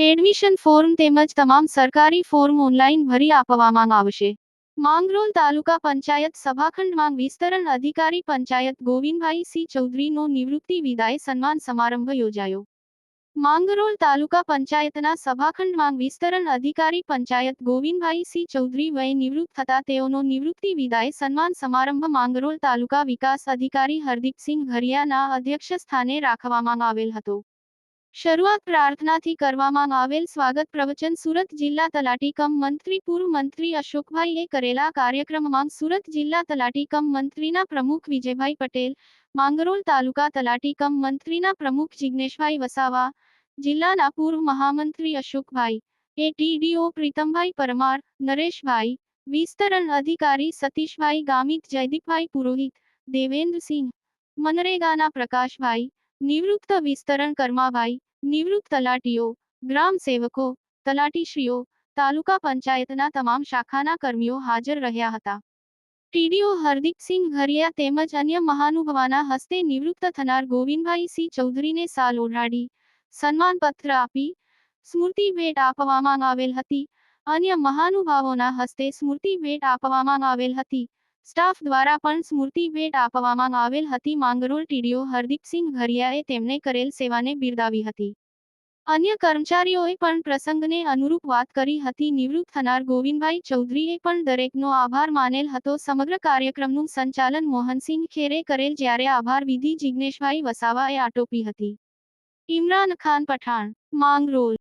Admission form તેમજ તમામ સરકારી ફોર્મ ઓનલાઈન ભરી આપવામાં આવશે. માંગરોલ તાલુકા પંચાયત સભાખંડમાં વિસ્તરણ અધિકારી પંચાયત ગોવિંદભાઈ સી ચૌધરીનો નિવૃત્તિ વિદાય સન્માન સમારંભ યોજાયો. માંગરોલ તાલુકા પંચાયતના સભાખંડમાં વિસ્તરણ અધિકારી પંચાયત ગોવિંદભાઈ સી ચૌધરી વય નિવૃત્ત થતા તેઓનો નિવૃત્તિ વિદાય સન્માન સમારંભ માંગરોલ તાલુકા વિકાસ અધિકારી હરદીપસિંહ ઘરિયાના અધ્યક્ષ સ્થાને રાખવામાં આવેલ હતો. શરૂઆત પ્રાર્થનાથી કરવામાં આવેલ સ્વાગત પ્રવચન સુરત જિલ્લા તલાટી કમ મંત્રી, પૂર્વ મંત્રી અશોકભાઈએ કરેલા કાર્યક્રમમાં સુરત જિલ્લા તલાટી કમ મંત્રીના પ્રમુખ વિજયભાઈ પટેલ, માંગરોળ તાલુકા તલાટી કમ મંત્રીના પ્રમુખ જિજ્ઞેશભાઈ વસાવા, જિલ્લાના પૂર્વ મહામંત્રી અશોકભાઈ, એટીડીઓ પ્રીતમભાઈ પરમાર, નરેશભાઈ, વિસ્તરણ અધિકારી સતીશભાઈ ગામિત, જયદીપભાઈ પુરોહિત, દેવેન્દ્રસિંહ મનરેગાના પ્રકાશભાઈ, નિવૃત્ત વિસ્તરણ કર્માભાઈ નિવૃત્ત તલાટીઓ, ગ્રામ સેવકો, તલાટીશ્રીઓ, તાલુકા પંચાયતના તમામ શાખાના કર્મીઓ હાજર રહ્યા હતા. ટીડીઓ હરદીપસિંહ ઘરિયા તેમજ અન્ય મહાનુભાવાના હસ્તે નિવૃત્ત થનાર ગોવિંદભાઈ સિંહ ચૌધરીને સાલ ઓઢાડી, સન્માનપત્ર આપી, સ્મૃતિ ભેટ આપવામાં આવેલ હતી. અન્ય મહાનુભાવોના હસ્તે સ્મૃતિ ભેટ આપવામાં આવેલ હતી. સ્ટાફ દ્વારા પણ સ્મૃતિ ભેટ આપવામાં આવેલ હતી. માંગરોળ ટીડીઓ હરદીપસિંહ ઘરિયાએ તેમને કરેલ સેવાને બિરદાવી હતી. અન્ય કર્મચારીઓએ પણ પ્રસંગને અનુરૂપ વાત કરી હતી. નિવૃત્ત થનાર ગોવિંદભાઈ ચૌધરીએ પણ દરેકનો આભાર માનેલ હતો. સમગ્ર કાર્યક્રમનું સંચાલન મોહનસિંહ ખેરે કરેલ જ્યારે આભાર વિધિ જિગ્નેશભાઈ વસાવાએ આટોપી હતી. ઇમરાન ખાન પઠાણ, માંગરોળ